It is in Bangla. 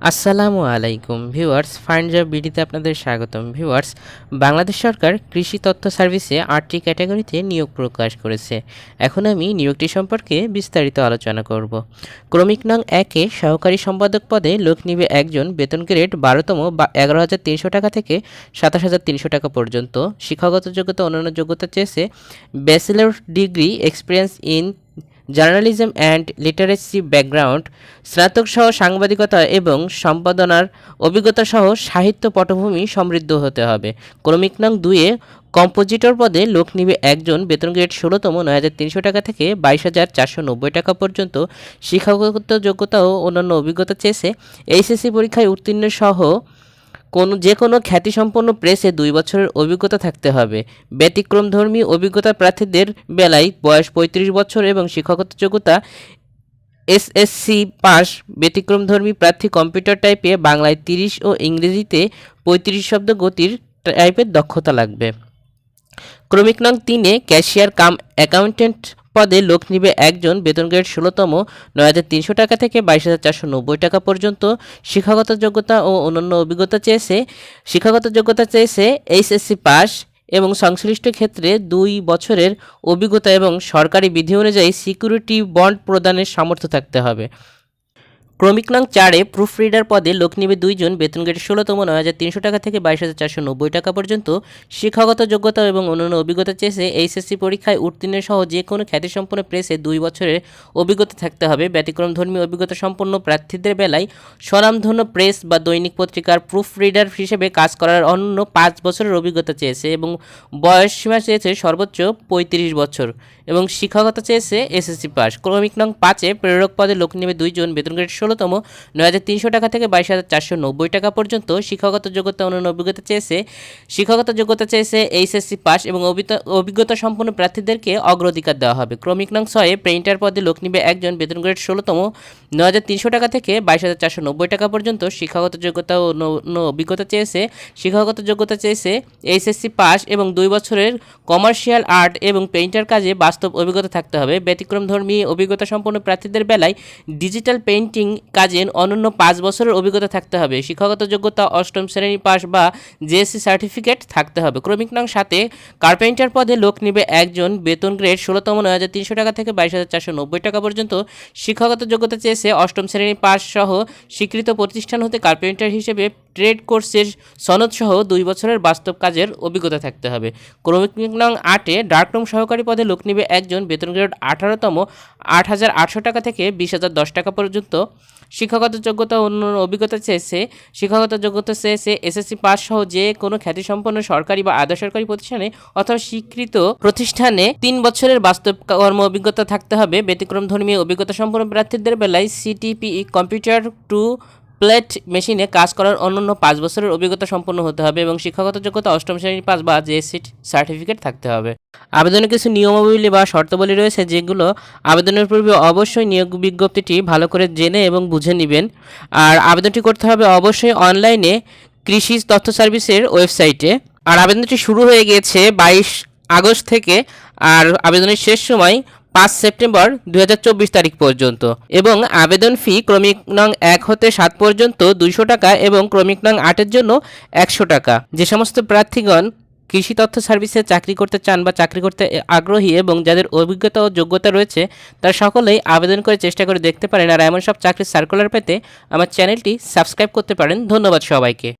আসসালামু আলাইকুম ভিউয়ার্স ফাইন্ড জব বিডিতে আপনাদের স্বাগতম। ভিউয়ার্স, বাংলাদেশ সরকার কৃষি তথ্য সার্ভিসে আটটি ক্যাটাগরিতে নিয়োগ প্রকাশ করেছে। এখন আমি নিয়োগটি সম্পর্কে বিস্তারিত আলোচনা করব। ক্রমিক নং একে সহকারী সম্পাদক পদে লোক নিবে একজন, বেতন গ্রেড বারোতম বা এগারো হাজার তিনশো টাকা থেকে সাতাশ হাজার তিনশো টাকা পর্যন্ত। শিক্ষাগত যোগ্যতা, অন্যান্য যোগ্যতা চেয়েছে bachelor degree, experience in journalism and literacy background, স্নাতক সহ সাংবাদিকতা এবং সম্পাদনার অভিজ্ঞতা সহ সাহিত্য পটভূমি সমৃদ্ধ হতে হবে। ক্রমিক নং দুয়ে কম্পোজিটর পদে লোক নিবে একজন বেতন গ্রেড ষোলোতম নয় হাজার তিনশো টাকা থেকে বাইশ হাজার চারশো নব্বই টাকা পর্যন্ত। শিক্ষাগত যোগ্যতা ও অন্যান্য অভিজ্ঞতা চেয়েছে। এইচএসসি পরীক্ষায় উত্তীর্ণ সহ কোনো, যে কোনো খ্যাতিসম্পন্ন প্রেসে দুই বছরের অভিজ্ঞতা থাকতে হবে। ব্যতিক্রমধর্মী অভিজ্ঞতা প্রার্থীদের বেলায় বয়স পঁয়ত্রিশ বছর এবং শিক্ষাগত যোগ্যতা এসএসসি পাস। ব্যতিক্রমধর্মী প্রার্থী কম্পিউটার টাইপে বাংলায় তিরিশ ও ইংরেজিতে পঁয়ত্রিশ শব্দ গতির টাইপের দক্ষতা লাগবে। ক্রমিক নং তিনে ক্যাশিয়ার কাম অ্যাকাউন্টেন্ট পদে লোক নিবে একজন বেতন গ্রেড ষোলোতম, নয় হাজার তিনশো টাকা থেকে বাইশ হাজার চারশো নব্বই টাকা পর্যন্ত। শিক্ষাগত যোগ্যতা ও অন্যান্য অভিজ্ঞতা চেয়েছে। শিক্ষাগত যোগ্যতা চেয়েছে এইচএসসি পাস এবং সংশ্লিষ্ট ক্ষেত্রে দুই বছরের অভিজ্ঞতা এবং সরকারি বিধি অনুযায়ী সিকিউরিটি বন্ড প্রদানের সামর্থ্য থাকতে হবে। ক্রমিক নং চারে প্রুফ রিডার পদে লোক নিবে দুইজন, বেতন গ্রেড ষোলোতম নয় হাজার তিনশো টাকা থেকে বাইশ হাজার চারশো নব্বই টাকা পর্যন্ত। শিক্ষাগত যোগ্যতা এবং অন্যান্য অভিজ্ঞতা চেয়েছে এইচএসসি পরীক্ষায় উত্তীর্ণ সহ যে কোনো খ্যাতিসম্পন্ন প্রেসে দুই বছরের অভিজ্ঞতা থাকতে হবে। ব্যতিক্রম ধর্মী অভিজ্ঞতা সম্পন্ন প্রার্থীদের বেলায় স্বনামধন্য প্রেস বা দৈনিক পত্রিকার প্রুফ রিডার হিসেবে কাজ করার অন্য পাঁচ বছরের অভিজ্ঞতা চেয়েছে এবং বয়স সীমা চেয়েছে সর্বোচ্চ পঁয়ত্রিশ বছর এবং শিক্ষাগত চেয়েছে এসএসসি পাস। ক্রমিক নং পাঁচে প্রেরক পদে লোক নেবে দুইজন, বেতন গ্রেড ষোলোতম নয় হাজার তিনশো টাকা থেকে বাইশ হাজার চারশো নব্বই টাকা পর্যন্ত শিক্ষাগত যোগ্যতা অন্যান্য অভিজ্ঞতা চেয়েছে। শিক্ষাগত যোগ্যতা চেয়েছে এইচএসসি পাস এবং অভিজ্ঞতা- সম্পন্ন প্রার্থীদেরকে অগ্রাধিকার দেওয়া হবে। ক্রমিক নং ছয়ে প্রিন্টার পদে লোক নিবে একজন বেতন গ্রেড ষোলোতম, নয় হাজার তিনশো টাকা থেকে বাইশ হাজার চারশো নব্বই টাকা পর্যন্ত শিক্ষাগত যোগ্যতা ও অভিজ্ঞতা চেয়েছে। শিক্ষাগত যোগ্যতা চেয়েছে এইচএসসি পাস এবং দুই বছরের কমার্শিয়াল আর্ট এবং পেইন্টার কাজে বাস্তব অভিজ্ঞতা থাকতে হবে। ব্যতিক্রমধর্মী অভিজ্ঞতা সম্পন্ন প্রার্থীদের বেলায় ডিজিটাল পেইন্টিং কাজে অনন্য পাঁচ বছরের অভিজ্ঞতা থাকতে হবে। শিক্ষাগত যোগ্যতা অষ্টম শ্রেণি পাস বা জেএসসি সার্টিফিকেট থাকতে হবে। ক্রমিক নং সাথে কার্পেন্টার পদে লোক নিবে একজন, বেতন গ্রেড ষোলোতম নয় হাজার তিনশো টাকা থেকে বাইশ হাজার চারশো নব্বই টাকা পর্যন্ত। শিক্ষাগত যোগ্যতা চেয়েছে অষ্টম শ্রেণি পাস সহ স্বীকৃত প্রতিষ্ঠান হতে কার্পেন্টার হিসেবে ট্রেড কোর্সের সনদ সহ দুই বছরের বাস্তব কাজের অভিজ্ঞতা থাকতে হবে। ক্রমিক নং আটে ডার্করুম সহকারী পদে লোক নিবে একজন বেতন গ্রেড আঠারোতম আট হাজার আটশো টাকা থেকে বিশ হাজার দশ টাকা পর্যন্ত। শিক্ষাগত যোগ্যতা অন্য অভিজ্ঞতা চেয়েছে, শিক্ষাগত যোগ্যতা চেয়েছে এসএসসি পাস সহ যে কোনো খ্যাতিসম্পন্ন সরকারি বা আধা সরকারি প্রতিষ্ঠানে অথবা স্বীকৃত প্রতিষ্ঠানে তিন বছরের বাস্তব কর্ম অভিজ্ঞতা থাকতে হবে। ব্যতিক্রম ধর্মী অভিজ্ঞতা সম্পন্ন প্রার্থীদের বেলায় সিটিপিই কম্পিউটার টু প্লেট মেশিনে কাজ করার অন্যান্য পাঁচ বছরের অভিজ্ঞতা সম্পন্ন হতে হবে এবং শিক্ষাগত যোগ্যতা অষ্টম শ্রেণির পাস বা জেএসসি সার্টিফিকেট থাকতে হবে। আবেদনের কিছু নিয়মাবলী বা শর্তাবলী রয়েছে যেগুলো আবেদনের পূর্বে অবশ্যই নিয়োগ বিজ্ঞপ্তিটি ভালো করে জেনে এবং বুঝে নেবেন। আর আবেদনটি করতে হবে অবশ্যই অনলাইনে কৃষি তথ্য সার্ভিসের ওয়েবসাইটে। আর আবেদনটি শুরু হয়ে গিয়েছে বাইশ আগস্ট থেকে। আর আবেদনের শেষ সময় পাঁচ সেপ্টেম্বর দু হাজার চব্বিশ তারিখ পর্যন্ত এবং আবেদন ফি ক্রমিক নং এক হতে সাত পর্যন্ত দুইশো টাকা এবং ক্রমিক নং আটের জন্য একশো টাকা। যে সমস্ত প্রার্থীগণ কৃষি তথ্য সার্ভিসে চাকরি করতে চান বা চাকরি করতে আগ্রহী এবং যাদের অভিজ্ঞতা ও যোগ্যতা রয়েছে, তারা সকলেই আবেদন করে চেষ্টা করে দেখতে পারেন। আর এমন সব চাকরির সার্কুলার পেতে আমার চ্যানেলটি সাবস্ক্রাইব করতে পারেন। ধন্যবাদ সবাইকে।